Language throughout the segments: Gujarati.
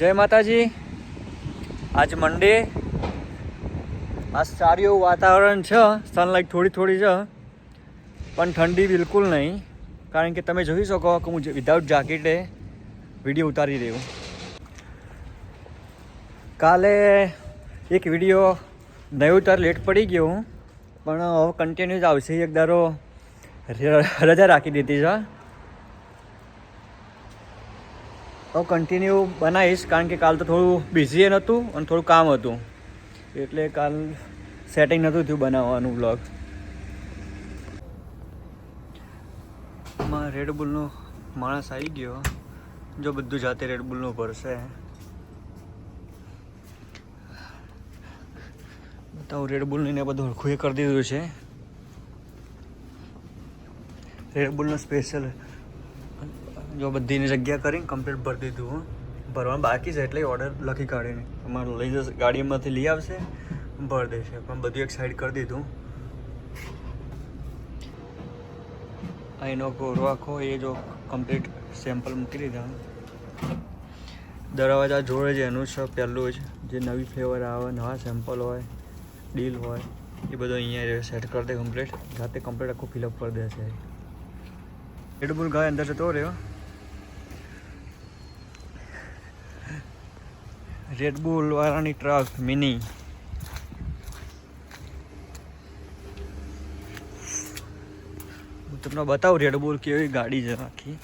જય માતાજી. આજ મંડે આ સારું એવું વાતાવરણ છે. સનલાઇટ થોડી થોડી છે. પણ ઠંડી બિલકુલ નહીં. કારણ કે તમે જોઈ શકો કે હું વિધાઉટ જાકેટે વીડિયો ઉતારી રહ્યું કાલે એક વીડિયો નહીં ઉતાર લેટ પડી ગયો હું. પણ હવે કન્ટિન્યુ આવશે. એક દારો રજા રાખી દીધી છે. હવે કન્ટિન્યુ બનાવીશ કારણ કે કાલ તો થોડું બિઝી નહોતું અને થોડું કામ હતું. એટલે કાલ સેટિંગ નહોતું થયું બનાવવાનું બ્લોગમાં રેડબુલનો માણસ આવી ગયો. જો બધું જાતે રેડબુલનું ભરશે. બતાવું રેડબુલની એને બધું હરખું એ કરી દીધું છે. રેડબુલનો સ્પેશિયલ જો બધીની જગ્યા કરીને કમ્પ્લીટ ભરી દીધું, હું. ભરવાનું બાકી છે એટલે ઓર્ડર લખી કાઢીને. અમારે લઈ જશે, ગાડીમાંથી લઈ આવશે, ભરી દેશે. પણ બધું એક સાઈડ કરી દીધું. અહીંનો કોરો આખો એ જો કમ્પ્લીટ સેમ્પલ મૂકી દીધા. દરવાજા જોડે જ એનું છે, પહેલું જ. જે નવી ફ્લેવર આવે, નવા સેમ્પલ હોય ડીલ હોય, એ બધું અહીંયા સેટ કરી દે કમ્પ્લીટ જાતે કમ્પ્લીટ આખું ફિલઅપ કરી દેશે. રેડબુલ ગાય અંદર જતો રહ્યો. રેડબુલ વાળાની ટ્રક મિની હું તમને બતાવું રેડબુલ કેવી ગાડી છે આખી.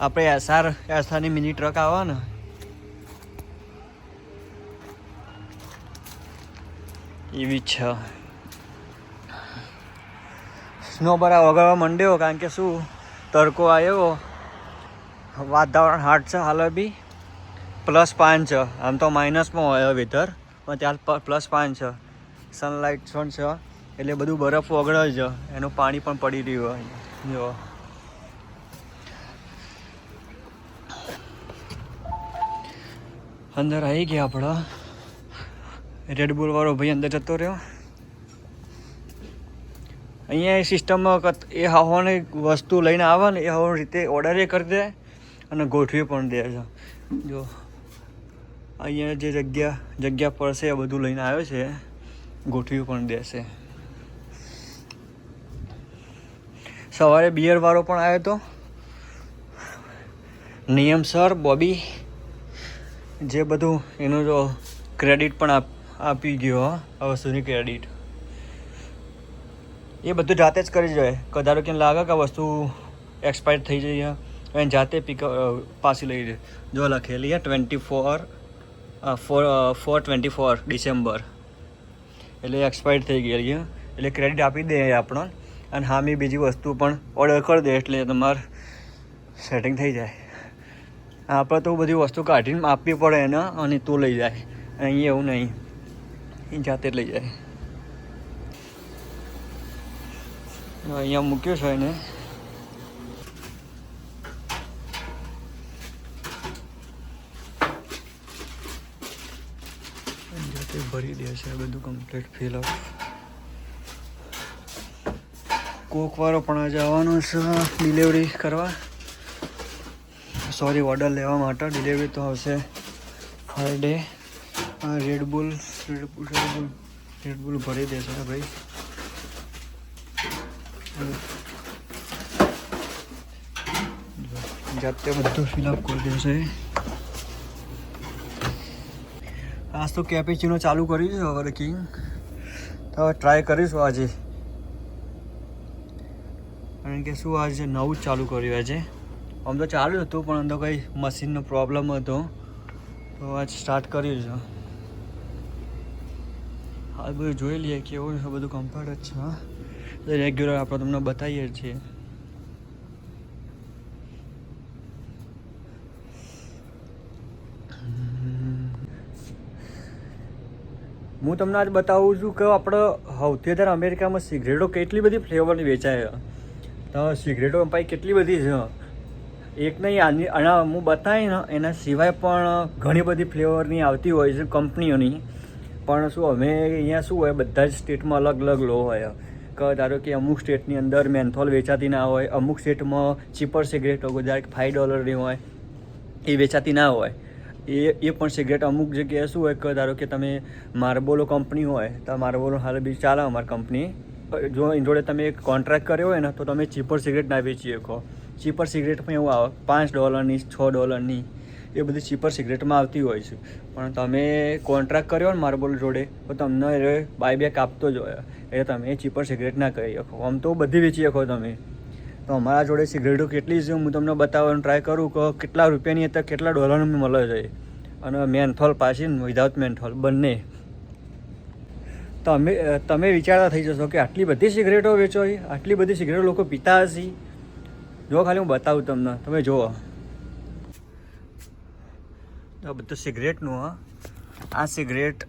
આપણે એસઆર એસઆરની મિની ટ્રક આવે ને. એવી છે. સ્નો બરા વગાડવા માંડ્યો, કારણ કે શું, તડકો આવ્યો. વાતાવરણ હાર્ડ છે, હાલ બી. પ્લસ પાંચ છે. આમ તો માઇનસમાં હોય વેધર, પણ ત્યાં પ્લસ પાંચ છે. સનલાઇટ પણ છે. એટલે બધું બરફ ઓગળે છે. એનું પાણી પણ પડી રહ્યું હોય. જો અંદર આવી ગયા આપણા. રેડબુલ વાળો ભાઈ અંદર જતો રહ્યો. અહીંયા એ સિસ્ટમમાં એ હવાની વસ્તુ લઈને આવે ને, એ હવાની રીતે ઓર્ડર એ કરી દે અને ગોઠવી પણ દે છે. જો અહીંયા જે જગ્યા જગ્યા પડશે એ બધું લઈને આવ્યો છે. ગોઠવી પણ દેશે સવારે બિયરવાળો પણ આવ્યો હતો નિયમસર બોબી, જે બધું એનું જો ક્રેડિટ પણ આપ ગયો આ વસ્તુની ક્રેડિટ એ બધું જાતે જ કરી જોઈએ કદારો કેમ લાગે કે વસ્તુ એક્સપાયર થઈ જઈ એને જાતે પિક પાછી લઈ જાય જો લખેલી છે twenty four four four twenty four December. એટલે એક્સપાયર થઈ ગયેલી એટલે ક્રેડિટ આપી દે આપણો. અને હામી બીજી વસ્તુ પણ ઓર્ડર કરી દે એટલે તમારે સેટિંગ થઈ જાય. આપણે તો બધી વસ્તુ કાઢીને આપવી પડે એને અને તું લઈ જાય. અહીં એવું નહીં. એ જાતે જ લઈ જાય. અહીંયા મૂક્યું છે એને જાતે ભરી દે છે બધું કમ્પ્લીટ ફિલઅપ કોક વાળો પણ આજે આવવાનો છે ડિલિવરી કરવા. સોરી ઓર્ડર લેવા માટે. ડિલિવરી તો આવશે ફ્રાઈડે આ રેડબુલ રેડબુલ રેડબુલ રેડબુલ ભરી દેશે ભાઈ. જાતે બધું ફિલઅપ કરી દેશે આજ તો કેપેચીનો ચાલુ કર્યું છે હવે તો હવે ટ્રાય કરીશું આજે. કારણ કે શું આજે નવું જ ચાલુ કર્યું આજે. આમ તો ચાલુ હતું, પણ અંદર કંઈ મશીનનો પ્રોબ્લેમ હતો. તો આજ સ્ટાર્ટ કર્યું છે. હાલ બધું જોઈ લઈએ કેવું છે, બધું કમ્ફર્ટ જ છે રેગ્યુલર આપણે તમને બતાવીએ છીએ. હું તમને આજ બતાવું છું કે આપણે સૌથી વધારે અમેરિકામાં સિગરેટો કેટલી બધી ફ્લેવરની વેચાય તો સિગરેટો ભાઈ કેટલી બધી છે. એક નહીં, આની આના હું બતાવી ને, એના સિવાય પણ ઘણી બધી ફ્લેવરની આવતી હોય છે કંપનીઓની. પણ શું, અમે અહીંયા શું હોય, બધા જ સ્ટેટમાં અલગ અલગ લો હોય. કે ધારો કે અમુક સ્ટેટની અંદર મેન્થોલ વેચાતી ના હોય, અમુક સ્ટેટમાં ચીપર સિગરેટો ગુજરાત ફાઇવ ડોલરની હોય, એ વેચાતી ના હોય. એ એ પણ સિગરેટ અમુક જગ્યાએ શું હોય કે ધારો કે તમે માર્બોલો કંપની હોય, તો માર્બોલો હાલ બી ચાલે અમારી કંપની જો જોડે તમે એક કોન્ટ્રાક્ટ કર્યો હોય ને, તો તમે ચીપર સિગરેટ ના વેચી શકો. ચીપર સિગરેટમાં એવું આવે. પાંચ ડોલરની છ ડોલરની એ બધી ચીપર સિગરેટમાં આવતી હોય છે. પણ તમે કોન્ટ્રાક્ટ કર્યો ને માર્બોલ જોડે, તો તમને બાય બેક આપતો જ હોય. એટલે તમે ચીપર સિગરેટ ના કરી શકો. આમ તો બધી વેચી શકો તમે. તો અમારા જોડે સિગરેટો કેટલી છે, હું તમને બતાવવાનું ટ્રાય કરું કે કેટલા રૂપિયાની હતા, કેટલા ડોલરની મળે છે. અને મેન્થોલ પાછી વિધાઉટ મેન્થોલ બંને. તમે તમે વિચારતા થઈ જશો કે આટલી બધી સિગરેટો વેચો છે? આટલી બધી સિગરેટો લોકો પીતા હશે. જો ખાલી હું બતાવું તમને, તમે જુઓ. આ બધું સિગરેટનું, હા. આ સિગરેટ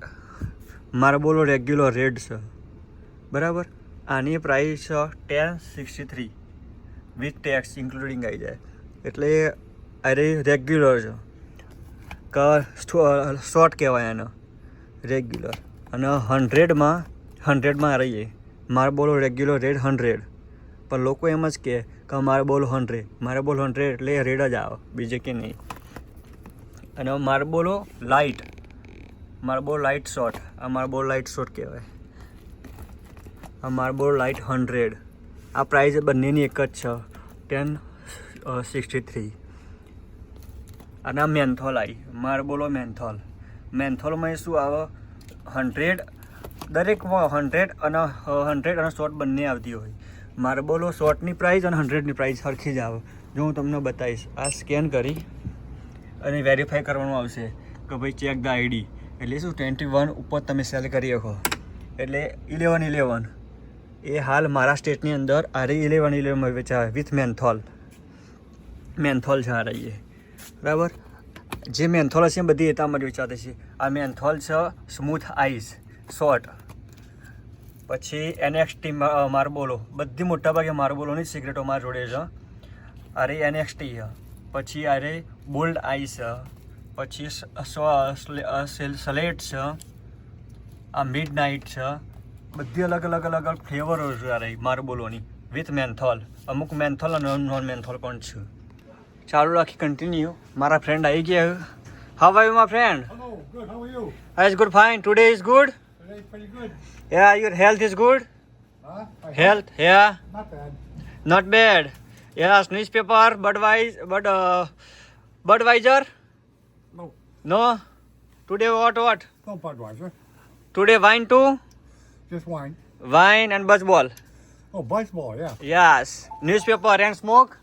માર્બોલો રેગ્યુલર રેડ છે. બરાબર? આની પ્રાઇસ છે ten sixty three with tax including આવી જાય. એટલે અરે રેગ્યુલર છે. કે શોર્ટ કહેવાય એનો રેગ્યુલર અને હંડ્રેડમાં હંડ્રેડમાં રહીએ. મારે બોલો રેગ્યુલર રેડ હંડ્રેડ પણ લોકો એમ જ કહે કે મારે બોલો હંડ્રેડ મારે બોલો હંડ્રેડ એટલે રેડ જ આવે. બીજે કે નહીં. અને મારે બોલો લાઇટ મારે બોલો લાઇટ શોર્ટ આ મારે બોલો લાઇટ શોટ કહેવાય. આ મારે બોલો લાઇટ હંડ્રેડ આ પ્રાઇસ બંનેની એક જ છે. ટેન સિક્સટી થ્રી અને આ મેન્થોલ આવી માર્બોલો મેન્થોલ મેન્થોલમાં શું આવે? હંડ્રેડ દરેકમાં હંડ્રેડ અને હંડ્રેડ અને શોર્ટ બંને આવતી હોય. માર્બોલો શોર્ટની પ્રાઇસ અને હંડ્રેડની પ્રાઇસ સરખી જ આવે. જો હું તમને બતાવીશ. આ સ્કેન કરી અને વેરીફાઈ કરવાનું આવશે કે ભાઈ ચેક ધ આઈડી એટલે શું? ટ્વેન્ટી વન ઉપર તમે સેલ કરી શકો. એટલે ઇલેવન ઇલેવન એ હાલ મારા સ્ટેટની અંદર આરે ઇલેવન ઇલેવનમાં વેચાય વિથ મેન્થોલ. મેન્થોલ છે આ રહીએ બરાબર? જે મેન્થોલ છે એ બધી એતામાં વેચાતી છે. આ મેન્થોલ છે સ્મૂથ આઈસ, શોર્ટ. પછી એનએક્સટી માર્બોલો બધી મોટાભાગે માર્બોલોની સિગરેટો મારા જોડે છે. અરે એનએક્સટી પછી અરે બોલ્ડ આઈસ પછી સ્લેટ છે. આ મિડ નાઇટ છે. બધી અલગ અલગ અલગ અલગ ફ્લેવરો છે માર્બોલોની વિથ મેન્થોલ અમુક મેન્થોલ અને નોન મેન્થોલ પણ છે? ચાલુ રાખી કન્ટિન્યુ મારા ફ્રેન્ડ આવી ગયા how are you my friend you? Is good fine today is good. Yeah your health is good health yeah not bad yes newspaper Budweiser bud Budweiser no today what what today wine what? Just wine. Wine and buzzball. Oh, Buzzball, yeah. Yes. Newspaper and smoke.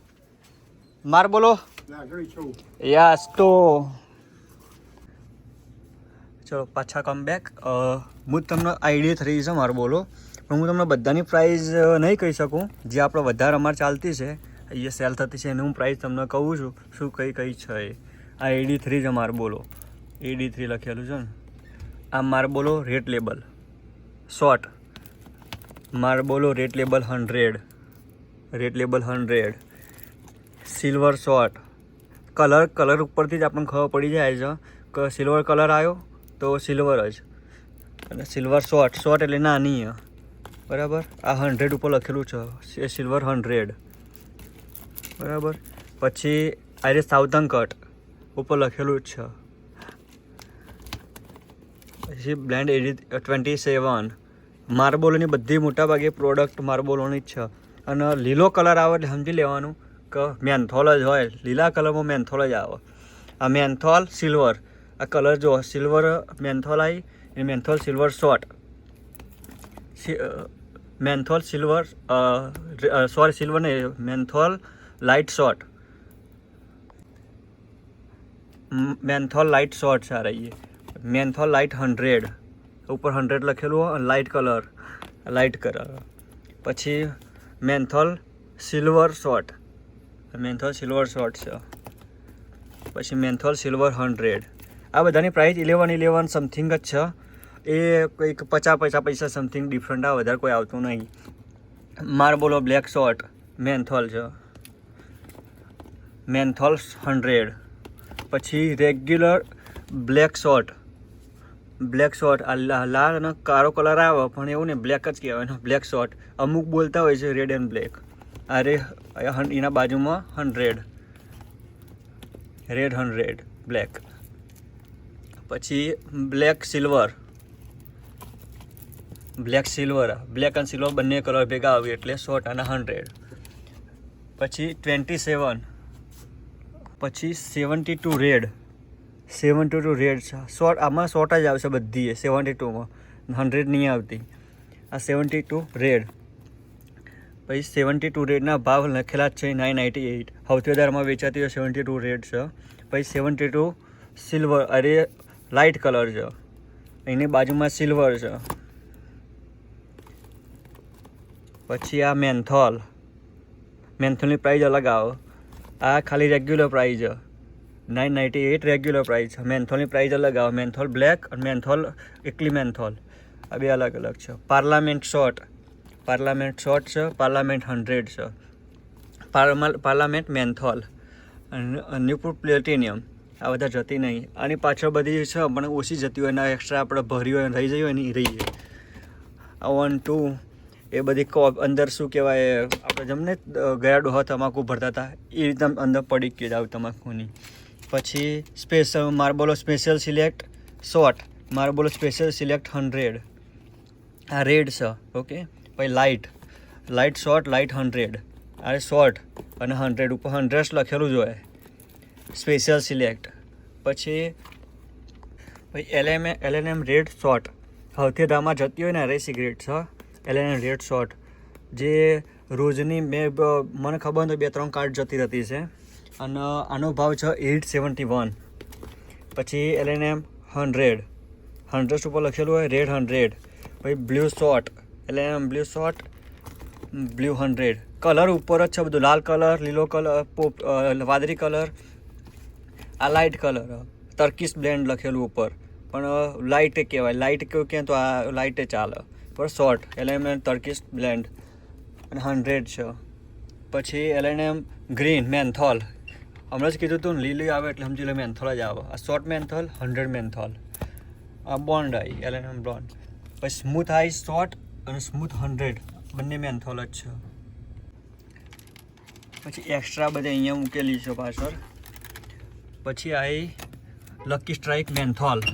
Marlboro. Yeah, very true. Yes. તો ચલો પાછા કમ બેક હું તમને આઈડિયા થઈ છે મારો બોલો પણ હું તમને બધાની પ્રાઇઝ નહીં કહી શકું જે આપણે વધારે અમારે ચાલતી છે અહીંયા સેલ થતી છે એની હું પ્રાઇસ તમને કહું છું શું કઈ કઈ છે એ આ એડી થ્રી છે અમારે બોલો એડી થ્રી લખેલું છે ને આ મારે બોલો રેટ લેબલ શોર્ટ. મારે બોલો rate label hundred. Rate label hundred. Silver short. Colour colour ઉપરથી જ આપણને ખબર પડી જાય છે સિલ્વર કલર આવ્યો તો સિલ્વર જ. અને સિલ્વર શોર્ટ. શોર્ટ એટલે નાની બરાબર? આ હંડ્રેડ ઉપર લખેલું છે. Silver hundred. બરાબર? પછી આજે રે કટ ઉપર લખેલું જ છે. પછી બ્લેન્ડ એડી ટ્વેન્ટી સેવન માર્બોલોની બધી મોટાભાગે પ્રોડક્ટ માર્બોલોની જ છે. અને લીલો કલર આવે એટલે સમજી લેવાનું કે મેન્થોલ જ હોય. લીલા કલરમાં મેન્થોલ જ આવે. આ મેન્થોલ સિલ્વર આ કલર જો સિલ્વર મેન્થોલ આવી એ menthol silver short menthol silver sorry silver નહીં menthol light short menthol light short આ રહી મેન્થોલ લાઇટ હંડ્રેડ ઉપર હંડ્રેડ લખેલું લાઇટ કલર લાઇટ કલર પછી menthol silver short menthol silver short છે. પછી મેન્થોલ સિલ્વર હંડ્રેડ આ બધાની પ્રાઇસ ઇલેવન ઇલેવન સમથિંગ જ છે. એ કંઈક પચાસ પૈસા પૈસા સમથિંગ ડિફરન્ટ આ વધારે કોઈ આવતું નહીં. માર્બોલો બ્લેક શોર્ટ મેન્થોલ છે. મેન્થોલ હંડ્રેડ પછી regular black short black short આ લાલ અને કાળો કલર આવે, પણ એવું ને બ્લેક જ કહેવાય એનો બ્લેક શોર્ટ અમુક બોલતા હોય છે રેડ એન્ડ બ્લેક અરે એના બાજુમાં હંડ્રેડ રેડ હંડ્રેડ બ્લેક પછી black silver black silver black અને સિલ્વર બંને કલર ભેગા આવે એટલે શોર્ટ અને હંડ્રેડ પછી ટ્વેન્ટી સેવન પછી seventy two red seventy two red છે. શોર્ટ, આમાં શોર્ટ જ આવશે બધી સેવન્ટી ટુમાં. હંડ્રેડ નહીં આવતી. આ સેવન્ટી ટુ રેડ. પછી સેવન્ટી ટુ રેડના ભાવ લખેલા જ છે નાઇન નાઇન્ટી એઇટ. સૌથી વધારેમાં વેચાતી હોય સેવન્ટી ટુ રેડ છે. પછી સેવન્ટી ટુ સિલ્વર, અરે, લાઇટ કલર છે. એની બાજુમાં સિલ્વર છે. પછી આ મેન્થોલ. મેન્થોલની પ્રાઇઝ અલગ આવે. આ ખાલી રેગ્યુલર પ્રાઇઝ છે. Nine ninety eight regular price છે મેન્થોલની પ્રાઇસ અલગ આવે. મેન્થોલ બ્લેક અને મેન્થોલ એકલી મેન્થોલ આ બે અલગ અલગ છે. પાર્લામેન્ટ શોર્ટ પાર્લામેન્ટ શોર્ટ છે પાર્લામેન્ટ હંડ્રેડ છે. પાર્લામેન્ટ મેન્થોલ ન્યુપુર પ્લેટિનિયમ આ બધા જતી નહીં. આની પાછળ બધી છે પણ ઓછી જતી હોય એના એક્સ્ટ્રા આપણે ભરી હોય રહી જઈએ ને એ રહીએ આ વન ટુ એ બધી કો અંદર શું કહેવાય, આપણે જમને ગયા ડોહા તમાકુ ભરતા હતા એ રીતે અંદર પડી ગઈ તમાકુની. પછી special Marlboro special select short Marlboro special select hundred આ રેડ છે ઓકે પછી light light short light hundred આ શોર્ટ અને હંડ્રેડ ઉપર હંડ્રેડ લખેલું જ હોય. સ્પેશિયલ સિલેક્ટ પછી પછી એલએમ એલએનએમ રેડ શોર્ટ સૌથી ધામાં જતી હોય ને અરે સિગરેટ છે એલએનએમ રેડ શોર્ટ જે રોજની મેં મને ખબર તો બે ત્રણ કાર્ડ જતી રહેતી છે. અને આનો ભાવ છે એટ સેવન્ટી વન પછી એલએનએમ હંડ્રેડ હંડ્રેડ ઉપર લખેલું હોય રેડ હંડ્રેડ પછી blue short L and M blue short blue hundred colour ઉપર જ છે બધું. લાલ કલર લીલો કલર પોપ વાદળી કલર આ લાઇટ કલર ટર્કીશ બ્લેન્ડ લખેલું ઉપર. પણ લાઇટ કહેવાય. લાઇટ કેવું કહે તો આ લાઇટે ચાલે. પણ શોર્ટ એલએનએમ ટર્કીશ બ્લેન્ડ અને હંડ્રેડ છે. પછી એલએનએમ ગ્રીન મેન્થોલ હમણાં જ કીધું હતું લીલી આવે એટલે સમજી લો મેન્થોલ જ આવે. આ શોર્ટ મેન્થોલ હંડ્રેડ મેન્થોલ આ બોન્ડ આવી એલએનએમ બોન્ડ પછી સ્મૂથ આઈ શોર્ટ અને સ્મૂથ હંડ્રેડ બંને મેન્થોલ જ છે. પછી એક્સ્ટ્રા બધે અહીંયા મૂકેલી છે પાછળ. પછી આવી Lucky Strike menthol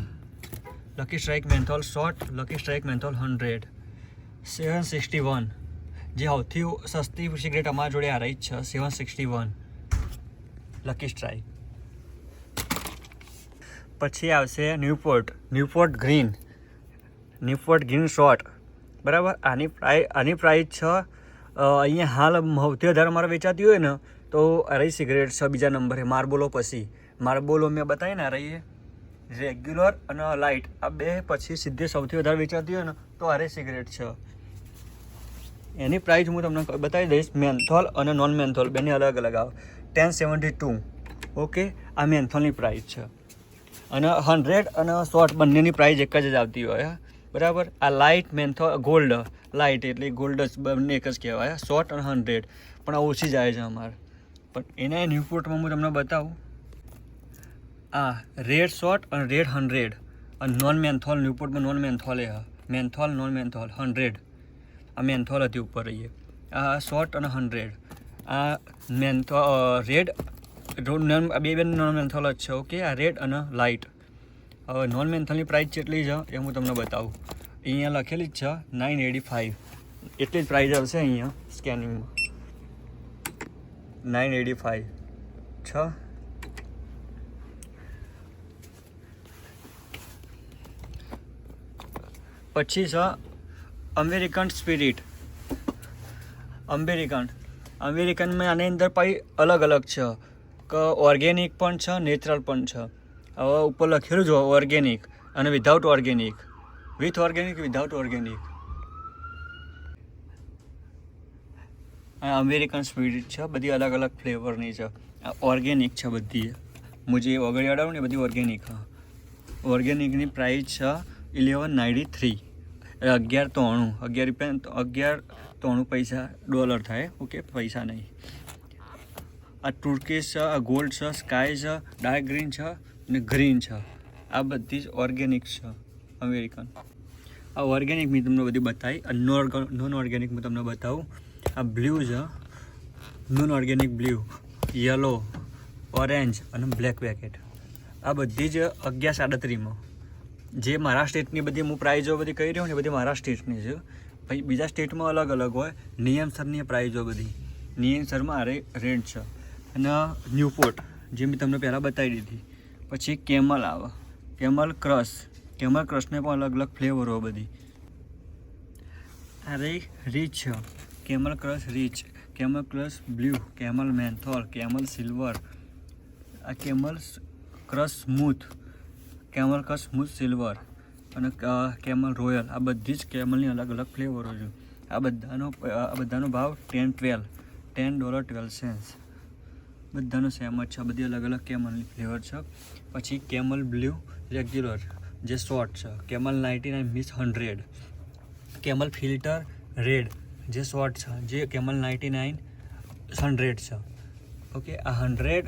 Lucky Strike menthol short Lucky Strike menthol hundred seven sixty one જે સૌથી સસ્તી સિગરેટ અમારા જોડે આ રહી જ છે seven sixty one Lucky Strike પછી આવશે Newport Newport green Newport green short બરાબર? આની પ્રાઈ આની પ્રાઇસ છે અહીંયા હાલ સૌથી વધારે મારે વેચાતી હોય ને, તો અરે સિગરેટ છે બીજા નંબરે માર્બોલો પછી. માર્બોલો મેં બતાવી ને અરે રેગ્યુલર અને લાઇટ આ બે પછી સીધે સૌથી વધારે વેચાતી હોય ને, તો અરે સિગરેટ છે. એની પ્રાઇસ હું તમને બતાવી દઈશ. મેન્થોલ અને નોન મેન્થોલ બેની અલગ અલગ આવે. ટેન સેવન્ટી ટુ ઓકે આ મેન્થોલની પ્રાઇસ છે. અને હંડ્રેડ અને શોર્ટ બંનેની પ્રાઇસ એક જ આવતી હોય. બરાબર? આ લાઇટ મેન્થો ગોલ્ડ લાઇટ એટલે ગોલ્ડ જ બંને એક જ કહેવાય શોર્ટ અને હંડ્રેડ પણ આ ઓછી જાય છે અમારે. પણ એના ન્યૂપોર્ટમાં હું તમને બતાવું. આ રેડ શોર્ટ અને રેડ હંડ્રેડ અને નોન મેન્થોલ ન્યૂપોર્ટમાં નોન મેન્થોલ એ મેન્થોલ નોન મેન્થોલ હંડ્રેડ આ મેન્થોલ હતી ઉપર રહીએ. આ શોર્ટ અને હંડ્રેડ આ મેન્થો રેડ નોન બે બે નોન મેન્થોલ જ છે ઓકે આ રેડ અને લાઇટ હવે નોન મેન્થોલની પ્રાઇસ કેટલી છે, એ હું તમને બતાવું. અહીંયા લખેલી જ છે નાઇન એટી ફાઇવ એટલી જ પ્રાઇસ આવશે અહીંયા સ્કેનિંગમાં નાઇન એટી ફાઇવ છ. પછી છે અમેરિકન સ્પિરિટ અમેરિકન અમેરિકનમાં આની અંદર પછી અલગ અલગ છે. કે ઓર્ગેનિક પણ છે, નેચરલ પણ છે. હવે ઉપર લખેલું છે ઓર્ગેનિક અને without organic. With organic, without organic. American sweet છે, બધી અલગ અલગ ફ્લેવરની છે. ઓર્ગેનિક છે બધી. હું જે વગડી અડાવું ને બધી ઓર્ગેનિક ઓર્ગેનિકની પ્રાઇસ છે ઇલેવન નાઇન્ટી થ્રી. અગિયાર ત્રણું અગિયાર રૂપિયા અગિયાર ત્રણું પૈસા ડોલર થાય. ઓકે, પૈસા નહીં. આ ટુર્કેશ છે, આ ગોલ્ડ છે સ્કાય છે ડાર્ક ગ્રીન છે અને ગ્રીન છે. આ બધી જ ઓર્ગેનિક છે અમેરિકન આ ઓર્ગેનિક મેં તમને બધી બતાવી. અને નોન ઓર્ગેનિક હું તમને બતાવું. આ બ્લુ છે non organic blue yellow orange અને બ્લેક વેકેટ આ બધી જ અગિયાર સાડત્રીમાં જે મારા સ્ટેટની બધી હું પ્રાઇઝો બધી કહી રહ્યો ને બધી મારા સ્ટેટની છે. ભાઈ બીજા સ્ટેટમાં અલગ અલગ હોય. નિયમસરની પ્રાઇઝો બધી. નિયમસરમાં રે રેટ છે. અને ન્યૂપોર્ટ, જે મેં તમને પહેલાં બતાવી દીધી. પછી કેમલ આવે. કેમલ ક્રશ કેમલ ક્રશને પણ અલગ અલગ ફ્લેવરો બધી. અરે rich. Camel crush rich. Camel crush blue. Camel menthol. Camel silver. આ Camel crush smooth. Camel crush smooth silver. અને કેમલ રોયલ. આ બધી જ કેમલની અલગ અલગ ફ્લેવરો છે. આ બધાનો આ બધાનો ભાવ ten twelve ten dollar twelve cents. બધાનો સેમ જ છે. બધી અલગ અલગ કેમલની ફ્લેવર છે. પછી કેમલ બ્લુ રેગ્યુલર, જે શોર્ટ છે. કેમલ નાઇન્ટી નાઇન મિસ હંડ્રેડ કેમલ ફિલ્ટર રેડ, જે શોર્ટ છે. જે કેમલ નાઇન્ટી નાઇન હંડ્રેડ છે. ઓકે આ હંડ્રેડ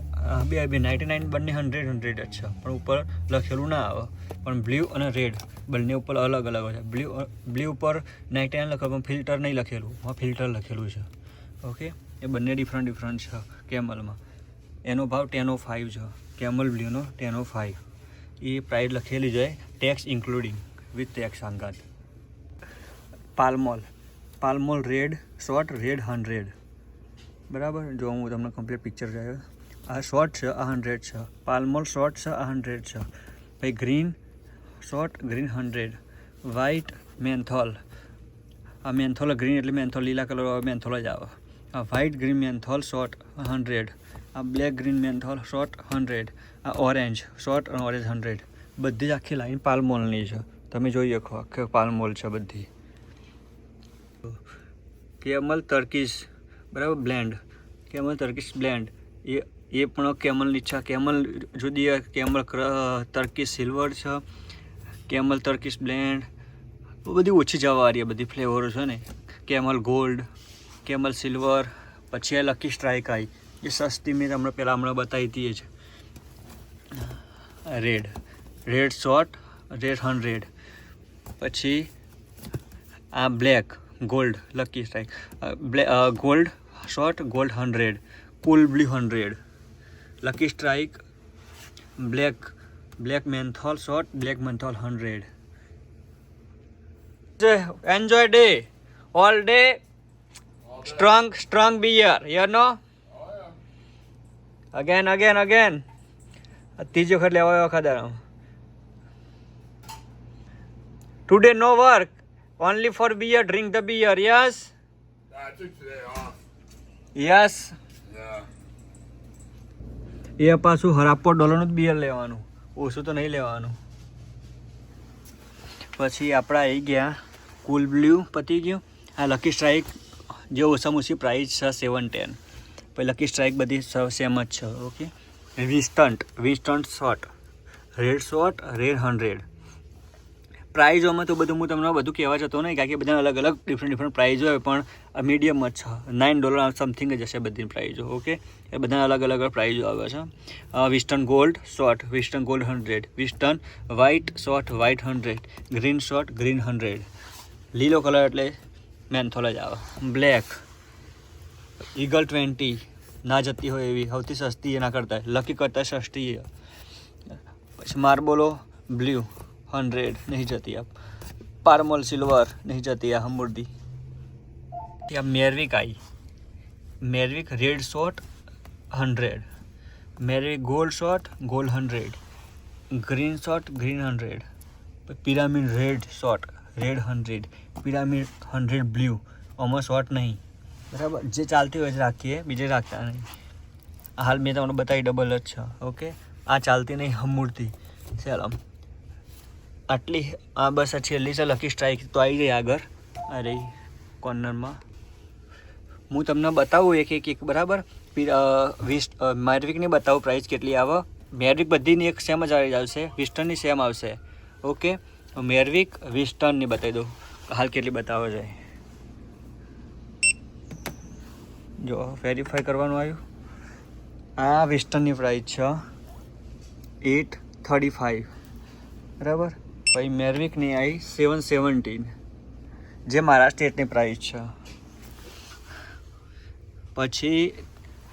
બે બે નાઇન્ટી નાઇન બંને હંડ્રેડ હંડ્રેડ જ છે. પણ ઉપર લખેલું ના આવે. પણ બ્લુ અને રેડ બંને ઉપર અલગ અલગ છે. બ્લુ બ્લુ ઉપર નાઇન્ટી નાઇન લખેલું, પણ ફિલ્ટર નહીં લખેલું. હા ફિલ્ટર લખેલું છે. ઓકે એ બંને ડિફરન્ટ ડિફરન્ટ છે કેમલમાં. એનો ભાવ ટેનો ફાઇવ છે. કેમલ બ્લ્યુનો ટેનો ફાઇવ એ પ્રાઇસ લખેલી છે tax including with tax આંગાત Pall Mall Pall Mall red short red hundred બરાબર? જો હું તમને કમ્પ્લીટ પિક્ચર જોયો આ શોર્ટ છે, આ હંડ્રેડ છે. પાલમોલ શોર્ટ છે, આ હંડ્રેડ છે. પછી green short green hundred white menthol આ મેન્થોલ ગ્રીન એટલે મેન્થોલ લીલા કલર વાળો મેન્થોલ જ આવે. આ white green menthol short hundred આ black green menthol short hundred આ ઓરેન્જ શોર્ટ અને ઓરેન્જ હંડ્રેડ બધી જ આખી લાઈન પાલમોલની છે. તમે જોઈ શકો, આખી પાલમોલ છે બધી. કેમલ તર્કીશ બરાબર? બ્લેન્ડ કેમલ તર્કીશ બ્લેન્ડ એ એ પણ કેમલની છે. કેમલ જુદી કેમલ તર્કીશ સિલ્વર છે. કેમલ તર્કીશ બ્લેન્ડ બધી ઓછી જવાવાળી આ બધી ફ્લેવરો છે ને. કેમલ ગોલ્ડ કેમલ સિલ્વર પછી આ લકી સ્ટ્રાઇક આવી એ સસ્તી મેં તમને પહેલાં હમણાં બતાવી હતી જ. Red red short red hundred પછી આ black gold Lucky Strike black gold short, gold hundred, cool blue hundred. Lucky Strike, black black menthol short, black menthol hundred. Enjoy day, all day, strong strong beer year no? Again again again ત્રીજો વખત લેવા વખત today no work only for beer drink the beer yes yes એ પાછું હરાપોર ડોલરનું જ બિયર લેવાનું. ઓછું તો નહીં લેવાનું. પછી આપણા આવી ગયા. કુલ બ્લુ પતી ગયું. આ લકી સ્ટ્રાઇક જે ઓછામાં ઓછી પ્રાઇસ છે સેવન ટેન પછી લકી સ્ટ્રાઇક બધી સેમ જ છે okay Winston Winston short red short red hundred પ્રાઇઝોમાં તો બધું હું તમને બધું કહેવા જતો નહીં, કારણ કે બધા અલગ અલગ ડિફરન્ટ ડિફરન્ટ પ્રાઇઝ હોય, પણ મીડિયમ જ છે. નાઇન ડોલર સમથિંગ જ હશે બધી પ્રાઇઝો ઓકે એ બધા અલગ અલગ પ્રાઇઝો આવે છે. Western gold short Western gold hundred Western white short white hundred green short green hundred લીલો કલર એટલે મેન્થોલ જ આવે. બ્લેક ઈગલ ટ્વેન્ટી ના જતી હોય એવી. સૌથી સસ્તી એના કરતાં. લકી કરતાં સસ્તી પછી માર્બોલો બ્લુ હંડ્રેડ નહીં જતી આ પારમોલ સિલ્વર નહીં જતી આ હમુરદી ત્યાં મેરવિક આવી Maverick red short hundred. Maverick gold short gold hundred. Green short green hundred. Pyramid red short red hundred. Pyramid hundred blue. આમાં શોર્ટ નહીં. બરાબર? જે ચાલતી હોય છે રાખીએ, બીજે રાખતા નહીં. હાલ મેં તમને બતાવી ડબલ જ છે, ઓકે? આ ચાલતી નહીં હમૂર્તિ ચાલો. આટલી, આ બસ આ છેલ્લી છે લકી સ્ટ્રાઇક તો આવી ગઈ આગળ. અરે કોર્નરમાં હું તમને બતાવું એક એક એક, બરાબર? વીસ મેરવિકની બતાવું પ્રાઇસ કેટલી આવે. મેરવિક બધીની એક સેમ જ આવી આવશે. વિસ્ટર્નની સેમ આવશે. ઓકે મેરવિક વિસ્ટર્નની બતાવી દઉં. હાલ કેટલી બતાવો છે. જો વેરીફાઈ કરવાનું આવ્યું. આ વિસ્ટર્નની પ્રાઇસ છે. એટ થર્ટી ફાઇવ બરાબર? પછી મેરવિકની આવી સેવન સેવન્ટીન જે મારા સ્ટેટની પ્રાઇસ છે. પછી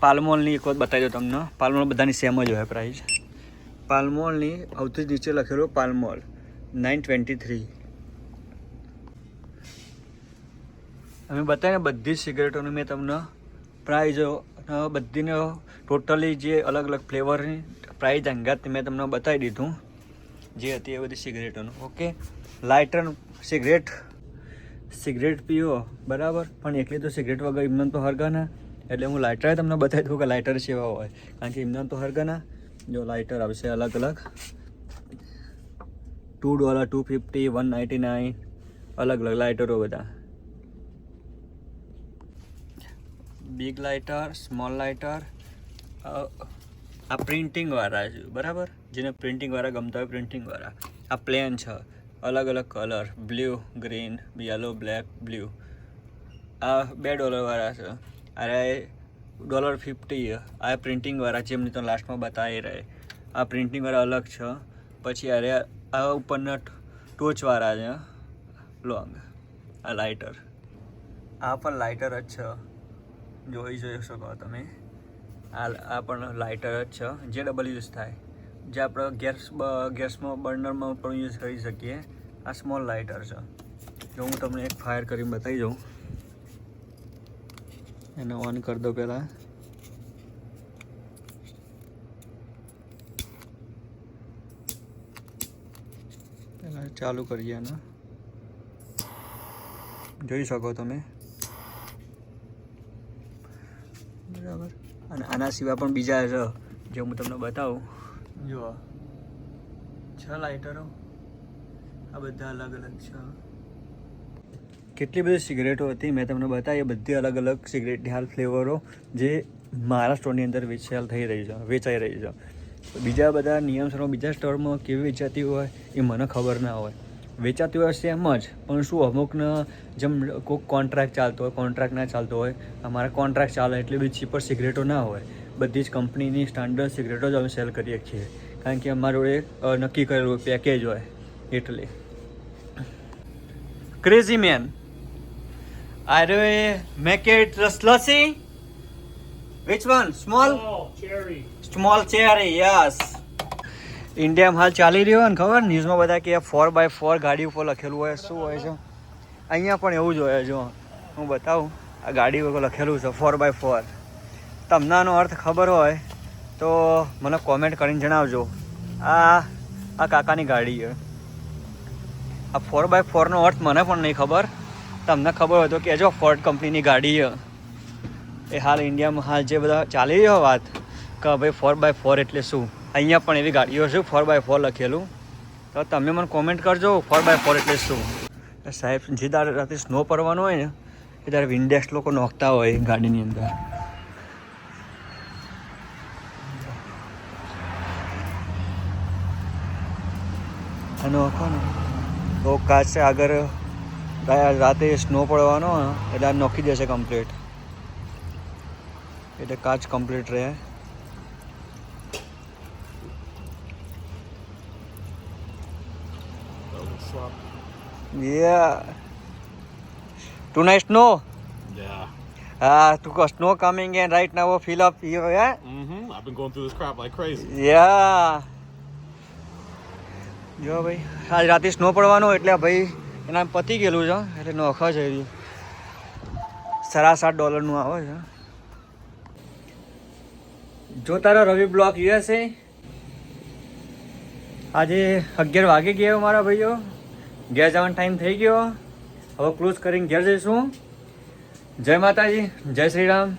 પાલમોલની એક વખત બતાવી દો તમને. પાલમોલ બધાની સેમ જ હોય પ્રાઇસ પાલમોલની સૌથી નીચે લખેલું પાલમોલ નાઇન ટ્વેન્ટી થ્રી અમે બતાવીને બધી સિગરેટોની મેં તમને પ્રાઇઝો બધીને ટોટલી જે અલગ અલગ ફ્લેવરની પ્રાઇઝ અંગાત મેં તમને બતાવી દીધું. જે હતી એ બધી સિગરેટોનું. ઓકે? Lighter cigarette. સિગરેટ પીવો બરાબર? પણ એકલી તો સિગરેટ વગર એમને તો હરગાના એટલે હું લાઇટર તમને બતાવી દઉં કે લાઇટર સેવા હોય. કારણ કે એમને તો હરગાના જો લાઇટર આવશે અલગ અલગ. Two dollar two fifty one ninety nine અલગ અલગ લાઇટરો બધા. બિગ લાઇટર સ્મોલ લાઇટર આ પ્રિન્ટિંગ વાળા છે, બરાબર? જેને પ્રિન્ટિંગવાળા ગમતા હોય પ્રિન્ટિંગ વાળા. આ પ્લેન છે. અલગ અલગ colour blue green yellow black blue આ બે ડોલરવાળા છે. અરે ડોલર ફિફ્ટી આ પ્રિન્ટિંગવાળા વાળા જેમની તો લાસ્ટમાં બતાવી રહે. આ પ્રિન્ટિંગવાળા અલગ છે. પછી અરે, આ ઉપરના ટોચવાળા છે. લોંગ આ લાઇટર આ પણ લાઇટર જ છે. જોઈ જોઈ શકો તમે. આ આ પણ લાઇટર જ છે. જે ડબલ યુઝ થાય. જે આપણે ગેસ ગેસમાં, બર્નરમાં પણ યુઝ કરી શકીએ. આ સ્મોલ લાઇટર છે. જો હું તમને એક ફાયર કરીને બતાવી જાઉં એને ઓન કરી દો પહેલાં. પહેલાં ચાલુ કરીએ એને. જોઈ શકો તમે. બરાબર. અને આના સિવાય પણ બીજા છે, જે હું તમને બતાવું. જુઓ. છ લાઇટરો આ બધા અલગ અલગ છે. કેટલી બધી સિગરેટો હતી, મેં તમને બતાવી, એ બધી અલગ અલગ સિગરેટની હાલ ફ્લેવરો જે મારા સ્ટોરની અંદર વેચાલ થઈ રહી છે, વેચાઈ રહી છે. બીજા બધા નિયમસરો બીજા સ્ટોરમાં કેવી વેચાતી હોય, એ મને ખબર ના હોય. વેચાતી હોય સેમ જ, પણ શું અમુકને જેમ કોઈક કોન્ટ્રાક્ટ ચાલતો હોય કોન્ટ્રાક્ટ ના ચાલતો હોય, અમારા કોન્ટ્રાક્ટ ચાલે એટલે બી ચીપર સિગરેટો ના હોય. બધી જ કંપનીની સ્ટાન્ડર્ડ સિગરેટો જ અમે સેલ કરીએ છીએ. કારણ કે અમારું એક નક્કી કરેલું પેકેજ હોય એટલે ક્રેઝી મેન અરે make it રસલસી which one small. Small cherry yes ઇન્ડિયામાં હાલ ચાલી રહ્યો હોય ને ખબર? ન્યૂઝમાં બધા કે ફોર બાય ફોર ગાડી ઉપર લખેલું હોય શું હોય છે? અહીંયા પણ એવું જ હોય જો. હું બતાવું. આ ગાડી ઉપર લખેલું છે ફોર બાય ફોર તમને આનો અર્થ ખબર હોય તો મને કોમેન્ટ કરીને જણાવજો. આ આ કાકાની ગાડી છે. આ ફોર બાય ફોરનો અર્થ મને પણ નહીં ખબર. તમને ખબર હોય તો કહેજો ફોર્ડ કંપનીની ગાડી છે. એ હાલ ઇન્ડિયામાં હાલ જે બધા ચાલી રહ્યો વાત, કે ભાઈ ફોર બાય ફોર એટલે શું? અહીંયા પણ એવી ગાડીઓ છે ફોર બાય ફોર લખેલું. તો તમે મને કોમેન્ટ કરજો ફોર બાય ફોર એટલે શું? સાહેબ, જે દાડે રાતે સ્નો પડવાનો હોય ને, એ ત્યારે વિન્ડેક્સ લોકો નોખતા હોય ગાડીની અંદર. નોખો ને તો કાચ આગળ રાતે સ્નો પડવાનો એટલે નોખી દેશે કમ્પ્લીટ એટલે કાચ કમ્પ્લીટ રહે Yeah. Tonight snow. Yeah. Ah, to go snow coming in right now. Fill up here. Yeah. Mm-hmm. I've been going through this crap like crazy. Yeah. જો ભાઈ, આજ રાતે સ્નો પડવાનો એટલે ભાઈ એના પતી ગયેલું છે, એટલે નોખા છે રહ્યું સાડા સાત ડોલરનું આવે છે. જો તારો રવિ બ્લોક યુએસએ આજે અગિયાર વાગે ગયો મારા ભાઈઓ. ઘેર જવાનો ટાઈમ થઈ ગયો. હવે ક્લોઝ કરીને ઘેર જઈશું. જય માતાજી, જય શ્રી રામ.